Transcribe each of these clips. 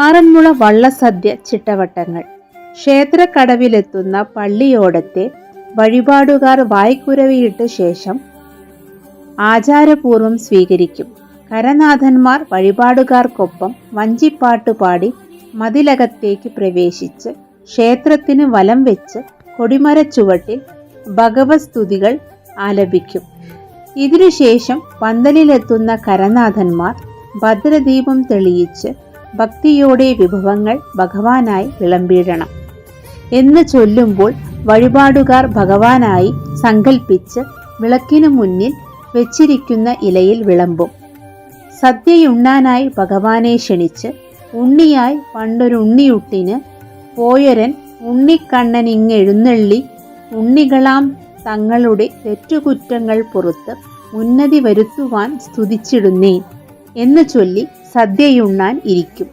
ആറന്മുള വള്ളസദ്യ ചിട്ടവട്ടങ്ങൾ. ക്ഷേത്രക്കടവിലെത്തുന്ന പള്ളിയോടത്തെ വഴിപാടുകാർ വായ്ക്കുരവിയിട്ട ശേഷം ആചാരപൂർവം സ്വീകരിക്കും. കരനാഥന്മാർ വഴിപാടുകാർക്കൊപ്പം വഞ്ചിപ്പാട്ട് പാടി മതിലകത്തേക്ക് പ്രവേശിച്ച് ക്ഷേത്രത്തിന് വലം വെച്ച് കൊടിമരച്ചുവട്ടിൽ ഭഗവസ്തുതികൾ ആലപിക്കും. ഇതിനുശേഷം പന്തലിലെത്തുന്ന കരനാഥന്മാർ ഭദ്രദീപം തെളിയിച്ച് ഭക്തിയോടെ വിഭവങ്ങൾ ഭഗവാനായി വിളമ്പിടണം എന്ന് ചൊല്ലുമ്പോൾ വഴിപാടുകാർ ഭഗവാനായി സങ്കൽപ്പിച്ച് വിളക്കിനു മുന്നിൽ വെച്ചിരിക്കുന്ന ഇലയിൽ വിളമ്പും. സദ്യയുണ്ണാനായി ഭഗവാനെ ക്ഷണിച്ച് ഉണ്ണിയായി പണ്ടൊരു ഉണ്ണിയുട്ടിന് പോയൊരൻ ഉണ്ണിക്കണ്ണനിങ്ങെഴുന്നള്ളി ഉണ്ണികളാം തങ്ങളുടെ തെറ്റുകുറ്റങ്ങൾ പുറത്ത് ഉന്നതി വരുത്തുവാൻ സ്തുതിച്ചിടുന്നേ എന്ന് ചൊല്ലി സദ്യയുണ്ണാൻ ഇരിക്കും.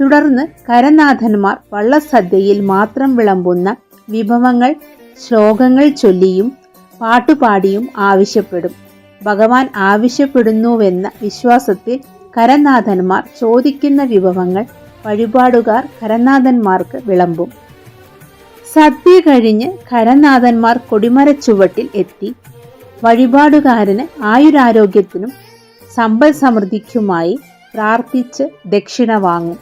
തുടർന്ന് കരനാഥന്മാർ വള്ളസദ്യയിൽ മാത്രം വിളമ്പുന്ന വിഭവങ്ങൾ ശ്ലോകങ്ങൾ ചൊല്ലിയും പാട്ടുപാടിയും ആവശ്യപ്പെടും. ഭഗവാൻ ആവശ്യപ്പെടുന്നുവെന്ന വിശ്വാസത്തിൽ കരനാഥന്മാർ ചോദിക്കുന്ന വിഭവങ്ങൾ വഴിപാടുകാർ കരനാഥന്മാർക്ക് വിളമ്പും. സദ്യ കഴിഞ്ഞ് കരനാഥന്മാർ കൊടിമരച്ചുവട്ടിൽ എത്തി. വഴിപാടുകാരന് ആയുരാരോഗ്യത്തിനും സമ്പൽ സമൃദ്ധിക്കുമായി പ്രാർത്ഥിച്ച് ദക്ഷിണ വാങ്ങും.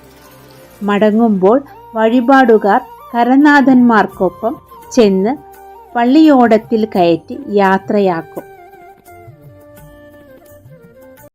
മടങ്ങുമ്പോൾ വഴിപാടുകാർ കരനാഥന്മാർക്കൊപ്പം ചെന്ന് പള്ളിയോടത്തിൽ കയറ്റി യാത്രയാക്കും.